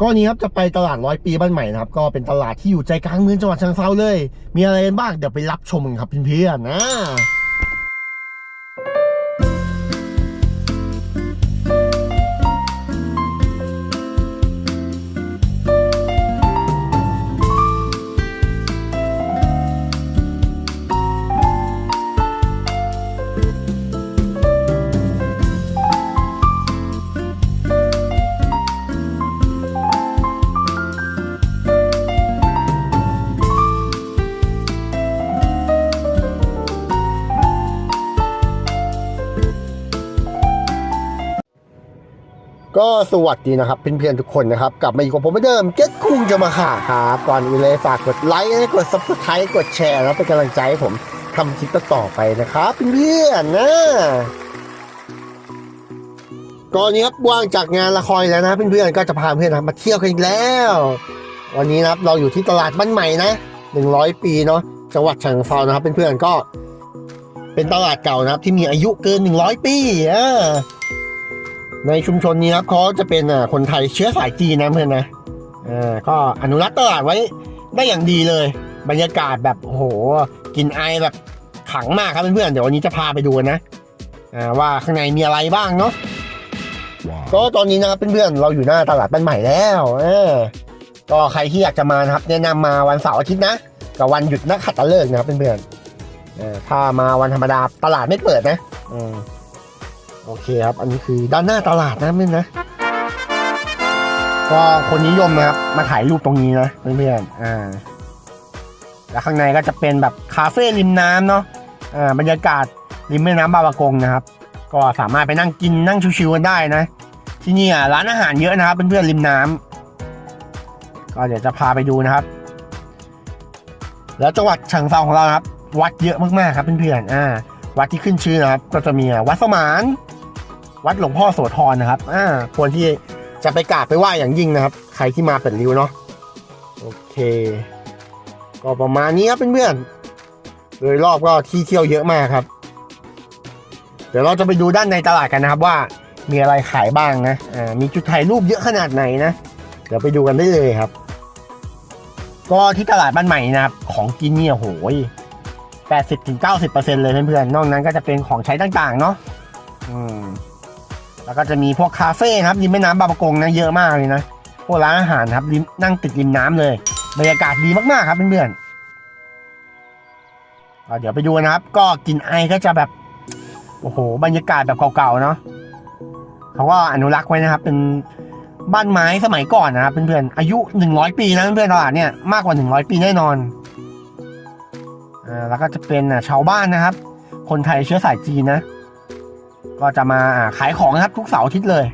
ก็นี้ครับจะไปตลาดร้อยปีบ้านใหม่นะครับก็เป็นตลาดที่อยู่ใจกลางเมืองจังหวัดเชียงเซาเลย มีอะไรกันบ้างเดี๋ยวไปรับชมกันครับเพื่อนๆนะ ก็สวัสดีนะครับเพื่อนๆทุกคนนะครับ กลับมาอยู่กับผมเหมือนเดิมเก็ตคุงจะมาค่ะครับก่อนอื่นเลยฝากกดไลค์กด subscribe กดแชร์แล้วเป็นกำลังใจให้ผมทำคลิปต่อไปนะครับเพื่อนๆนะก่อนนี้ครับว่างจากงานละครแล้วนะเพื่อนๆก็จะพาเพื่อนๆมาเที่ยวกันอีกแล้ว วันนี้นะครับเราอยู่ที่ตลาดบ้านใหม่นะ100 ปีเนาะจังหวัดฉะเชิงเทรานะครับเพื่อนๆก็ เป็นตลาดเก่านะครับที่มีอายุเกิน 100 ปีอ่า ในชุมชนนี้ครับเขาจะเป็นอ่าคนไทยเชื้อสายจีนนะเพื่อนนะอ่าก็อนุรักษ์ตลาดไว้ได้อย่างดีเลย บรรยากาศแบบโอ้โหกลินไอแบบขลังมากครับเพื่อนๆเดี๋ยววันนี้จะพาไปดูนะอ่าว่าข้างในมีอะไรบ้างเนาะก็ตอนนี้นะครับเพื่อนๆเราอยู่หน้าตลาดบ้านใหม่แล้วเออก็ใครที่อยากจะมานะครับ แนะนำมาวันเสาร์อาทิตย์นะกับวันหยุดนักขัตฤกษ์นะครับเพื่อนๆเออถ้ามาวันธรรมดาตลาดไม่เปิดนะอืม โอเคครับ อันนี้คือด้านหน้าตลาดนะเพื่อนนะ ก็คนนิยมนะครับ มาถ่ายรูปตรงนี้นะเพื่อนๆอ่า แล้วข้างในก็จะเป็นแบบคาเฟ่ริมน้ำเนาะอ่าบรรยากาศริมแม่น้ำบางปะกงนะครับ ก็สามารถไปนั่งกินนั่งชิวๆกันได้นะ ที่นี่อะร้านอาหารเยอะนะครับเพื่อนๆริมน้ำก็เดี๋ยวจะพาไปดูนะครับ แล้วจังหวัดเชียงเซาของเรานะครับ วัดเยอะมากๆครับเพื่อนๆอ่าวัดที่ขึ้นชื่อนะครับ ก็จะมีวัดสมาน วัดหลวงพ่อโสธรนะครับอ่าควรที่จะไปกราบไปไหว้อย่างยิ่งนะครับ ใครที่มาเป็นริ้วเนาะโอเค ก็ประมาณนี้ครับเพื่อนๆโดยรอบก็ที่เที่ยวเยอะมากครับ เดี๋ยวเราจะไปดูด้านในตลาดกันนะครับว่ามีอะไรขายบ้างนะอ่ามีจุดถ่ายรูปเยอะขนาดไหนนะเดี๋ยวไปดูกันได้เลยครับ ก็ที่ตลาดบ้านใหม่นะครับของกินเนี่ยโหย80-90%เลยเพื่อนๆนอกนั้นก็จะเป็นของใช้ต่างๆเนาะอืม แล้วก็จะมีพวกคาเฟ่ครับริมแม่น้ำบางประกงนะเยอะมากเลยนะพวกร้านอาหารครับริมนั่งติดริมน้ำเลย บรรยากาศดีมากๆครับเพื่อนๆเดี๋ยวไปดูนะครับ ก็กลินไอก็จะแบบโอ้โหบรรยากาศแบบเก่าๆเนาะเขาก็อนุรักษ์ไว้นะครับ เป็นบ้านไม้สมัยก่อนนะครับเพื่อนๆอายุหนึ่งร้อยปีนะเพื่อนๆตลาดเนี่ยมากกว่าหนึ่งร้อยปีแน่นอนอ่าแล้วก็จะเป็นชาวบ้านนะครับ คนไทยเชื้อสายจีนนะ ก็จะมาขายของนะครับทุกเสาร์อาทิตย์เลย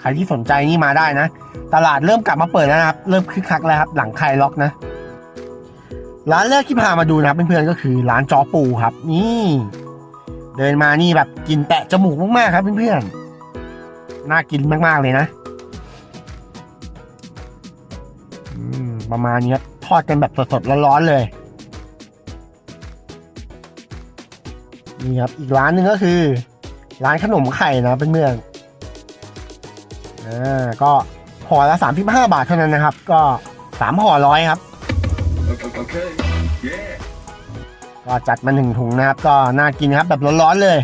ใครที่สนใจนี่มาได้นะ ตลาดเริ่มกลับมาเปิดแล้วนะครับ เริ่มคึกคักแล้วครับ หลังคลายล็อกนะ ร้านแรกที่พามาดูนะครับเพื่อนๆก็คือร้านจอปูครับ นี่ เดินมานี่แบบกลินแตะจมูกมากๆครับเพื่อนๆน่ากินมากๆเลยนะประมาณนี้ทอดกันแบบสดๆร้อนๆเลยนี่ครับ อีกร้านหนึ่งก็คือ ร้านขนมไข่นะเพื่อนๆอ่าก็ห่อละสามสิบห้าบาทเท่านั้นนะครับ ก็สามห่อร้อยครับ Okay. Yeah. ก็จัดมาหนึ่งถุงนะครับ ก็น่ากินครับแบบร้อนๆเลย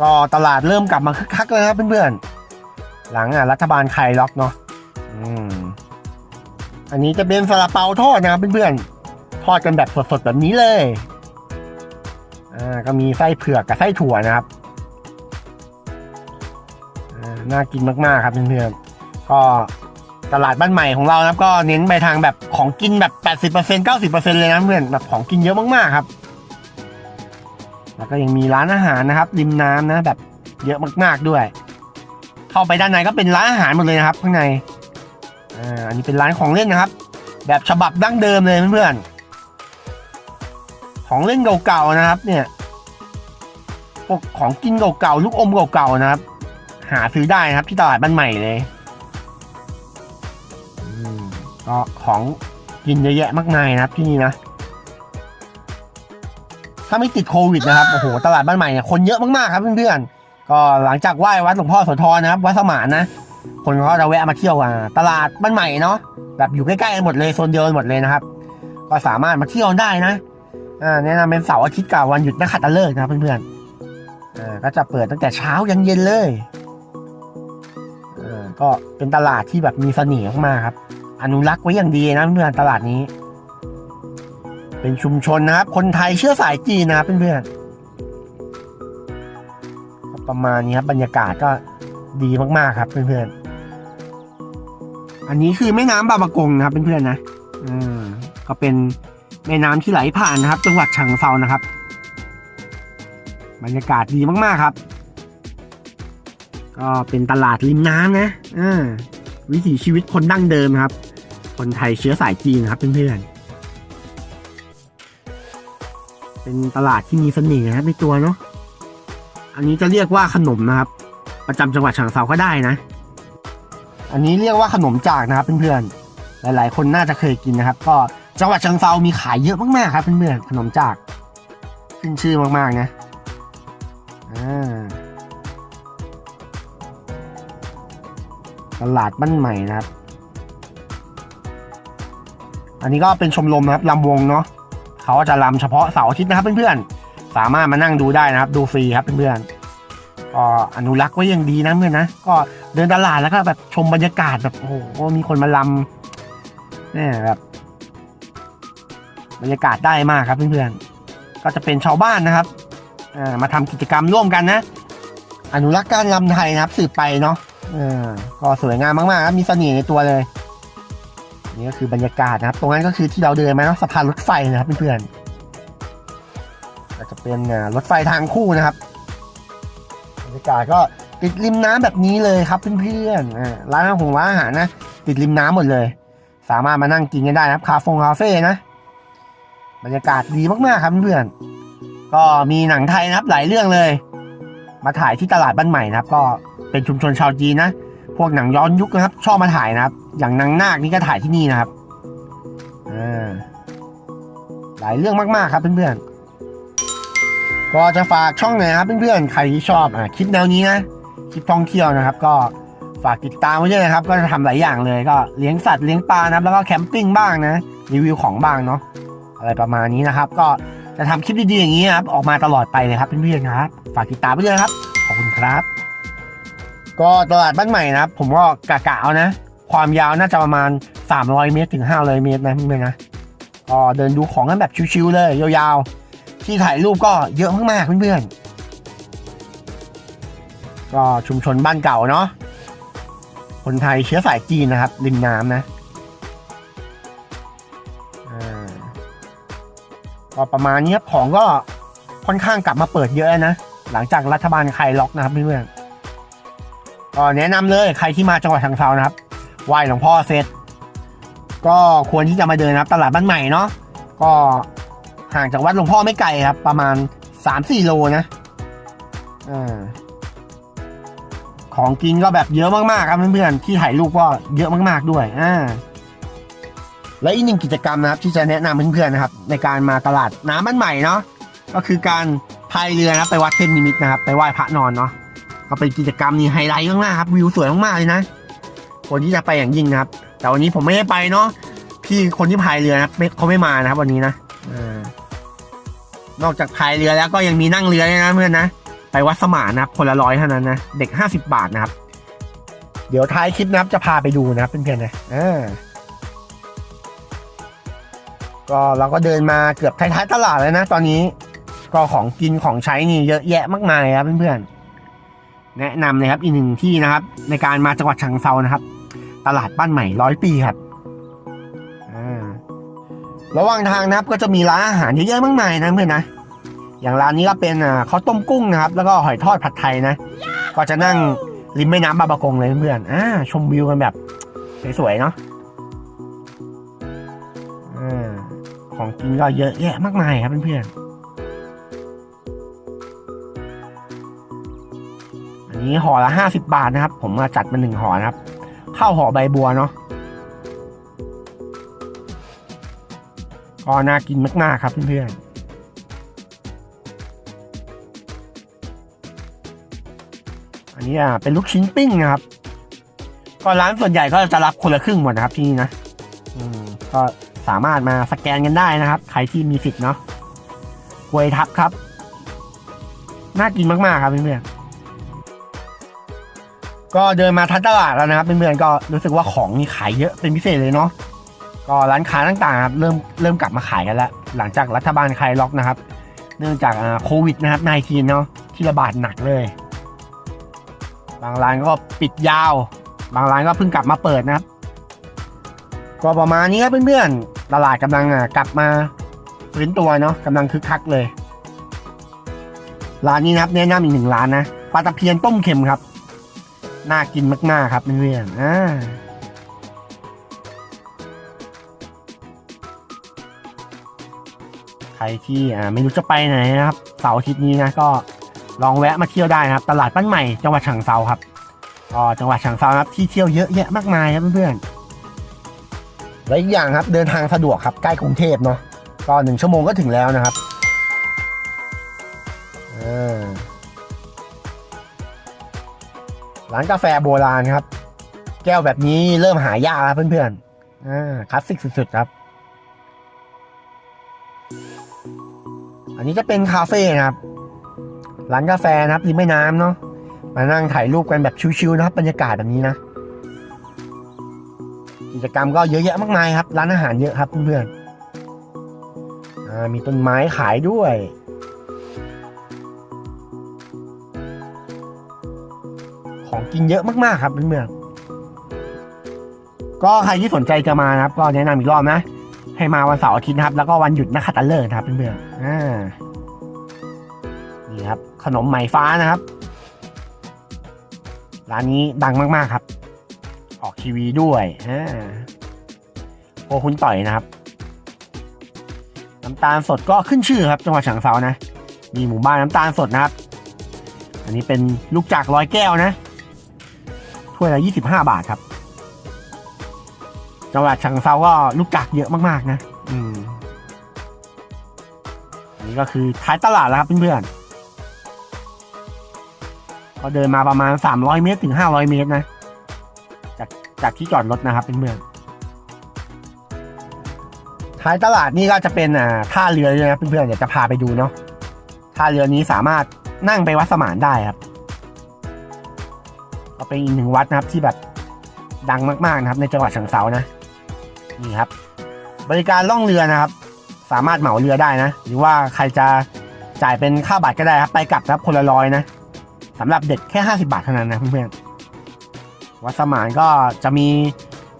ก็ตลาดเริ่มกลับมาคึกคักแล้วนะครับเพื่อนๆ หลังอะรัฐบาลคลายล็อกเนาะอืมอันนี้จะเป็นซาลาเปาทอดนะครับเพื่อนๆ ทอดกันแบบสดๆ แบบนี้เลย อ่าก็มีไส้เผือกกับไส้ถั่วนะครับน่ากินมากๆครับเพื่อนๆก็ตลาดบ้านใหม่ของเรานะครับ ก็เน้นไปทางแบบของกินแบบ 80% 90%เลยนะเพื่อนแบบของกินเยอะมากๆครับ แล้วก็ยังมีร้านอาหารนะครับ ริมน้ำนะแบบเยอะมากๆด้วย เข้าไปด้านในก็เป็นร้านอาหารหมดเลยนะครับ ข้างในอ่าอันนี้เป็นร้านของเล่นนะครับ แบบฉบับดั้งเดิมเลยเพื่อนๆ ของเล่นเก่าๆนะครับ เนี่ยพวกของกินเก่าๆลูกอมเก่าๆนะครับ หาซื้อได้นะครับ ที่ตลาดบ้านใหม่เลยอืมก็ของกินเยอะแยะมากมายนะครับที่นี่นะถ้าไม่ติดโควิดนะครับโอ้โหตลาดบ้านใหม่เนี่ยคนเยอะมากๆครับเพื่อนๆก็หลังจากไหว้วัดหลวงพ่อโสธรนะครับวัดสมานนะคนเขาจะแวะมาเที่ยวอะตลาดบ้านใหม่เนาะแบบอยู่ใกล้ๆกันหมดเลยโซนเดียวกันหมดเลยนะครับ ก็สามารถมาเที่ยวได้นะ อ่าแนะนำเป็นเสาร์อาทิตย์กับวันหยุดนักขัตฤกษ์นะครับเพื่อนๆอ่าก็จะเปิดตั้งแต่เช้ายันเย็นเลยอ่าก็เป็นตลาดที่แบบมีเสน่ห์มากครับ อนุรักษ์ไว้อย่างดีนะเพื่อนๆตลาดนี้ เป็นชุมชนนะครับ คนไทยเชื้อสายจีนนะครับเพื่อนๆประมาณนี้ครับบรรยากาศก็ดีมากๆครับเพื่อนๆอันนี้คือแม่น้ำบางปะกงนะครับเพื่อนๆนะอืมก็เป็น แม่น้ำที่ไหลผ่านนะครับ จังหวัดฉะเชิงเซานะครับ บรรยากาศดีมากๆครับ ก็เป็นตลาดริมน้ำนะอ่าวิถีชีวิตคนดั้งเดิมครับ คนไทยเชื้อสายจีนครับเพื่อนๆเป็นตลาดที่มีเสน่ห์นะครับในตัวเนาะอันนี้จะเรียกว่าขนมนะครับ ประจำจังหวัดฉะเชิงเซาก็ได้นะ อันนี้เรียกว่าขนมจากนะครับเพื่อนๆหลาย ๆ คนน่าจะเคยกินนะครับ ก็ จังหวัดเชิงเซามีขายเยอะมากๆครับเพื่อนๆขนมจากขึ้นชื่อมากๆนะอ่าตลาดบ้านใหม่นะครับ อันนี้ก็เป็นชมรมนะครับลำวงเนาะเขาจะลำเฉพาะเสาร์อาทิตย์นะครับเพื่อนๆสามารถมานั่งดูได้นะครับ ดูฟรีครับเพื่อนๆก็อนุรักษ์ไว้อย่างดีนะเพื่อนนะก็เดินตลาดแล้วก็แบบชมบรรยากาศแบบโอ้โหมีคนมาลำเนี่ยแบบ บรรยากาศได้มากครับเพื่อนๆ ก็จะเป็นชาวบ้านนะครับมาทำกิจกรรมร่วมกันนะ อนุรักษ์การลำไทยนะครับ สืบไปเนาะก็สวยงามมากๆครับมีเสน่ห์ในตัวเลยนี่ก็คือบรรยากาศนะครับ ตรงนั้นก็คือที่เราเดินมาเนาะสะพานรถไฟนะครับเพื่อนๆก็จะเป็นรถไฟทางคู่นะครับบรรยากาศก็ติดริมน้ำแบบนี้เลยครับเพื่อนๆอ่าร้านอาหารร้านอาหารนะ ติดริมน้ำหมดเลย สามารถมานั่งกินกันได้นะครับคาเฟงคาเฟ่นะ บรรยากาศดีมากๆครับเพื่อนก็มีหนังไทยนะครับหลายเรื่องเลย มาถ่ายที่ตลาดบ้านใหม่นะครับ ก็เป็นชุมชนชาวจีนนะพวกหนังย้อนยุคนะครับ ชอบมาถ่ายนะครับ อย่างนางนาคนี่ก็ถ่ายที่นี่นะครับอ่าหลายเรื่องมากๆครับเพื่อนๆก็จะฝากช่องหน่อยครับเพื่อนๆใครที่ชอบอคลิปแนวนี้นะคลิปท่องเที่ยวนะครับ ก็ฝากติดตามไว้ด้วยนะครับ ก็จะทำหลายอย่างเลยก็เลี้ยงสัตว์เลี้ยงปลานะครับ แล้วก็แคมปิ้งบ้างนะรีวิวของบ้างเนาะ อะไรประมาณนี้นะครับ ก็จะทำคลิปดีๆอย่างนี้ครับออกมาตลอดไปเลยครับเพื่อนๆครับ ฝากติดตามไปด้วยนะครับ ขอบคุณครับ ก็ตลาดบ้านใหม่นะครับ ผมก็กะกะเอานะ ความยาวน่าจะประมาณ 300 เมตรถึง 500 เมตรนะเพื่อนๆนะก็เดินดูของกันแบบชิวๆเลยยาวๆ ที่ถ่ายรูปก็เยอะมากๆเพื่อนๆก็ชุมชนบ้านเก่าเนาะคนไทยเชื้อสายจีนนะครับริมน้ำนะ ก็ประมาณนี้ครับของก็ค่อนข้างกลับมาเปิดเยอะนะ หลังจากรัฐบาลคลายล็อกนะครับเพื่อนๆก็แนะนำเลยใครที่มาจังหวัดทางเซานะครับไหว้หลวงพ่อเสร็จ ก็ควรที่จะมาเดินนะครับ ตลาดบ้านใหม่เนาะก็ห่างจากวัดหลวงพ่อไม่ไกลครับ ประมาณสามสี่โลนะอ่าของกินก็แบบเยอะมากๆครับเพื่อนๆที่ถ่ายรูปก็เยอะมากๆด้วยอ่า และอีกหนึ่งกิจกรรมนะครับที่จะแนะนำเพื่อนๆนะครับ ในการมาตลาดน้ำบ้านใหม่เนาะก็คือการพายเรือนะไปวัดเทพนิมิตรนะครับ ไปไหว้พระนอนเนาะก็เป็นกิจกรรมนี้ไฮไลท์มากๆครับวิวสวยมากๆเลยนะคนที่จะไปอย่างยิ่งนะครับ แต่วันนี้ผมไม่ได้ไปเนาะพี่คนที่พายเรือนะไม่เขาไม่มานะครับ วันนี้นะอนอกจากพายเรือแล้วก็ยังมีนั่งเรือด้วยนะเพื่อนนะไปวัดสมานนะครับคนละร้อยเท่านั้นนะเด็กห้าสิบบาทนะครับ เดี๋ยวท้ายคลิปนะครับจะพาไปดูนะครับเพื่อนๆนะเออ ก็เราก็เดินมาเกือบท้ายๆตลาดแล้วนะตอนนี้ก็ของกินของใช้นี่เยอะแยะมากมายครับเพื่อนๆแนะนำเลยครับอีกหนึ่งที่นะครับ ในการมาจังหวัดฉะเชิงเซานะครับ ตลาดบ้านใหม่ร้อยปีครับระหว่างทางนะครับก็จะมีร้านอาหารเยอะแยะมากมายนะเพื่อนนะอย่างร้านนี้ก็เป็นข้าวต้มกุ้งนะครับ แล้วก็หอยทอดผัดไทยนะ ก็จะนั่งริมแม่น้ำบางปะกงเลยเพื่อนๆอ่าชมวิวกันแบบสวยๆเนาะ ของกินก็เยอะแยะมากมายครับเพื่อนๆ อันนี้ห่อละห้าสิบาทนะครับ ผมมาจัดมาหนึ่งห่อนะครับ ข้าวห่อใบบัวเนาะ ก็น่ากินมากๆครับเพื่อนอันนี้อะเป็นลูกชิ้นปิ้งนะครับ ก็ร้านส่วนใหญ่ก็จะรับคนละครึ่งหมดนะครับที่นี่นะ อืมก็ สามารถมาสแกนกันได้นะครับ ใครที่มีสิทธิ์เนาะกวยทับครับ น่ากินมากๆครับเพื่อนๆก็เดินมาทันตลาดแล้วนะครับเพื่อนๆก็รู้สึกว่าของนี่ขายเยอะเป็นพิเศษเลยเนาะก็ร้านค้าต่างๆครับเริ่มเริ่มกลับมาขายกันแล้ว หลังจากรัฐบาลคลายล็อกนะครับ เนื่องจากโควิดนะครับ19เนาะที่ระบาดหนักเลย บางร้านก็ปิดยาว บางร้านก็เพิ่งกลับมาเปิดนะครับ ก็ประมาณนี้ครับเพื่อนๆ ตลาดกำลังอะกลับมาฟื้นตัวเนาะกำลังคึกคักเลย ร้านนี้นะครับแนะนำอีกหนึ่งร้านนะปลาตะเพียนต้มเค็มครับ น่ากินมากๆครับเพื่อนๆอ่าใครที่อ่าไม่รู้จะไปไหนนะครับเสาร์อาทิตย์นี้นะก็ลองแวะมาเที่ยวได้นะครับ ตลาดบ้านใหม่จังหวัดฉะเชิงเซาครับก็จังหวัดฉะเชิงเซาครับที่เที่ยวเยอะแยะมากมายครับเพื่อนๆ และอีกอย่างครับเดินทางสะดวกครับใกล้กรุงเทพเนาะก็หนึ่งชั่วโมงก็ถึงแล้วนะครับร้านกาแฟโบราณครับ แก้วแบบนี้เริ่มหายากแล้วเพื่อนๆคลาสสิกสุดๆครับ อันนี้จะเป็นคาเฟ่นะครับร้านกาแฟนะครับริมแม่น้ำเนาะมานั่งถ่ายรูปกันแบบชิวๆนะครับบรรยากาศแบบนี้นะ กิจกรรมก็เยอะแยะมากมายครับ ร้านอาหารเยอะครับเพื่อนๆมีต้นไม้ขายด้วยของกินเยอะมากๆครับเพื่อนๆก็ใครที่สนใจจะมานะครับ ก็แนะนำอีกรอบนะ ให้มาวันเสาร์อาทิตย์นะครับ แล้วก็วันหยุดนักขัตฤกษ์นะครับเพื่อนๆอ่านี่ครับ ขนมไหมฟ้านะครับ ร้านนี้ดังมากๆครับ ออกทีวีด้วยอ่าโอคุณต่อยนะครับน้ำตาลสดก็ขึ้นชื่อครับจังหวัดฉะเชิงเซานะ มีหมู่บ้านน้ำตาลสดนะครับ อันนี้เป็นลูกจากร้อยแก้วนะถ้วยละยี่สิบห้าบาทครับ จังหวัดฉะเชิงเซาก็ลูกจากเยอะมากๆนะ อืมอันนี้ก็คือท้ายตลาดแล้วครับเพื่อนๆก็เดินมาประมาณ 300 เมตรถึง 500 เมตรนะ จากที่จอดรถนะครับเพื่อนท้ายตลาดนี่ก็จะเป็นอ่าท่าเรือเลยนะเพื่อนๆเดี๋ยวจะพาไปดูเนาะท่าเรือนี้สามารถนั่งไปวัดสมานได้ครับ ก็เป็นอีกหนึ่งวัดนะครับที่แบบดังมากๆนะครับ ในจังหวัดฉะเชิงเซานะนี่ครับ บริการล่องเรือนะครับ สามารถเหมาเรือได้นะ หรือว่าใครจะจ่ายเป็นค่าบัตรก็ได้ครับ ไปกลับนะครับคนละร้อยนะสำหรับเด็กแค่ 50 บาทเท่านั้นนะเพื่อนๆ วัดสมานก็จะมี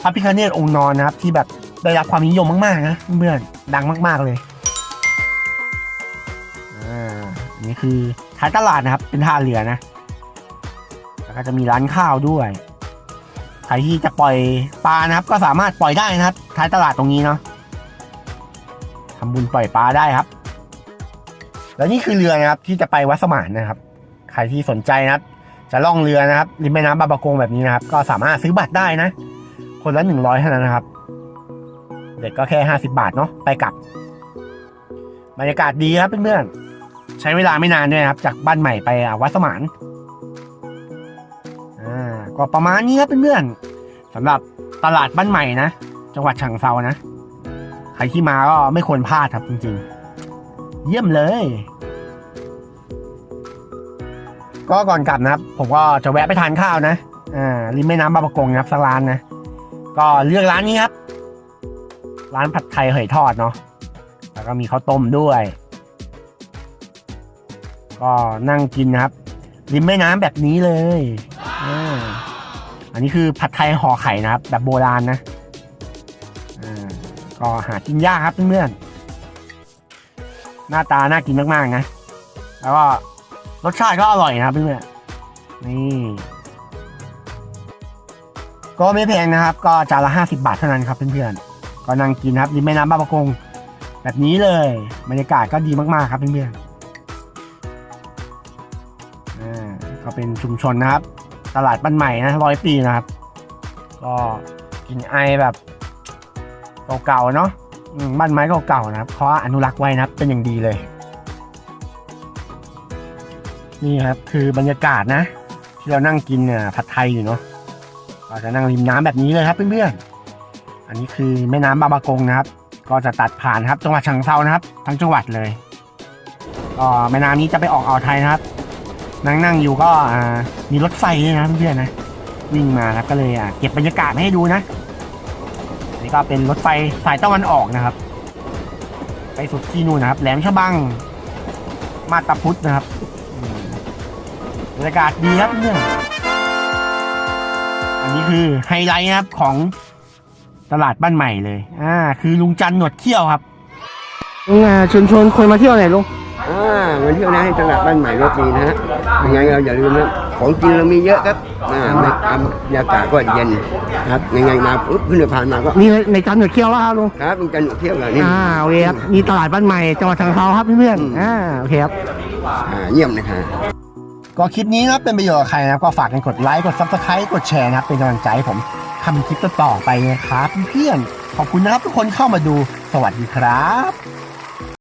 พระพิฆเนศองค์นอนนะครับ ที่แบบได้รับความนิยมมากๆนะเพื่อนดังมากๆเลยอ่าอันนี้คือท้ายตลาดนะครับ เป็นท่าเรือนะแล้วก็จะมีร้านข้าวด้วยใครที่จะปล่อยปลานะครับ ก็สามารถปล่อยได้นะครับ ท้ายตลาดตรงนี้เนาะทำบุญปล่อยปลาได้ครับ แล้วนี่คือเรือนะครับที่จะไปวัดสมานนะครับ ใครที่สนใจนะครับ จะล่องเรือนะครับริมแม่น้ำบางประกงแบบนี้นะครับ ก็สามารถซื้อบัตรได้นะ คนละหนึ่งร้อยเท่านั้นนะครับ เด็กก็แค่ห้าสิบาทเนาะไปกลับบรรยากาศดีครับเพื่อนๆใช้เวลาไม่นานด้วยครับ จากบ้านใหม่ไปวัดสมานอ่าก็ประมาณนี้ครับเพื่อนๆสำหรับตลาดบ้านใหม่นะจังหวัดฉะเชิงเซานะ ใครที่มาก็ไม่ควรพลาดครับจริง ๆ เยี่ยมเลย ก็ก่อนกลับนะครับ ผมก็จะแวะไปทานข้าวนะอ่าริมแม่น้ำบางประกงนะครับสักร้านนะ ก็เลือกร้านนี้ครับ ร้านผัดไทยเหยทอดเนาะแล้วก็มีข้าวต้มด้วย ก็นั่งกินนะครับ ริมแม่น้ำแบบนี้เลยอ่าอันนี้คือผัดไทยห่อไข่นะครับ แบบโบราณนะอ่าก็หากินยากครับเพื่อนๆหน้าตาน่ากินมากๆนะ แล้วก็ รสชาติก็อร่อยนะครับเพื่อนๆนี่ ก็ไม่แพงนะครับ ก็จานละห้าสิบาทเท่านั้นครับเพื่อนๆก็นั่งกินครับริมแม่น้ำบางประกง แบบนี้เลยบรรยากาศก็ดีมากๆครับเพื่อนๆอ่าก็เป็นชุมชนนะครับ ตลาดบ้านใหม่นะร้อยปีนะครับ ก็กลินไอแบบเก่าๆเนาะบ้านไม้เก่าๆนะครับเขาอนุรักษ์ไว้นะครับเป็นอย่างดีเลย นี่ครับคือบรรยากาศนะ ที่เรานั่งกินเนี่ยผัดไทยอยู่เนาะเราจะนั่งริมน้ำแบบนี้เลยครับเพื่อนๆอันนี้คือแม่น้ำบางปะกงนะครับ ก็จะตัดผ่านครับ จังหวัดฉะเชิงเทรานะครับ ทั้งจังหวัดเลยก็แม่น้ำนี้จะไปออกอ่าวไทยนะครับ นั่งนั่งอยู่ก็มีรถไฟด้วยนะเพื่อนๆนะวิ่งมาครับก็เลยอะเก็บบรรยากาศมาให้ดูนะนี่ก็เป็นรถไฟสายตะวันออกนะครับ ไปสุดที่นู่นนะครับ แหลมฉบังมาตาพุธนะครับ บรรยากาศดีครับเพื่อนอันนี้คือไฮไลท์นะครับของตลาดบ้านใหม่เลย อ่า คือลุงจันหนวดเขี้ยวครับลุงชวนชวนคนมาเที่ยวไหนลุงอ่ามาเที่ยวนะให้ตลาดบ้านใหม่รถดีนะฮะยังไงเราอย่าลืมนะของกินเรามีเยอะครับอ่าไม่ทำบรรยากาศก็เย็นครับยังไงมาปุ๊บขึ้นสะพานมาก็นี่ในจันหนวดเขี้ยวแล้วครับลุงครับมีกันเที่ยวกันนี่อ่าโอเคครับมีตลาดบ้านใหม่จังหวัดฉะเชิงเทราครับเพื่อนๆอ่าโอเคครับอ่าเยี่ยมนะคะ ก็คลิปนี้นะเป็นประโยชน์กับใครนะครับก็ฝากกันกดไลค์กดซับสไครต์กดแชร์นะครับเป็นกำลังใจให้ผมทำคลิปต่อไปนะครับเพื่อนๆขอบคุณนะครับทุกคนเข้ามาดูสวัสดีครับ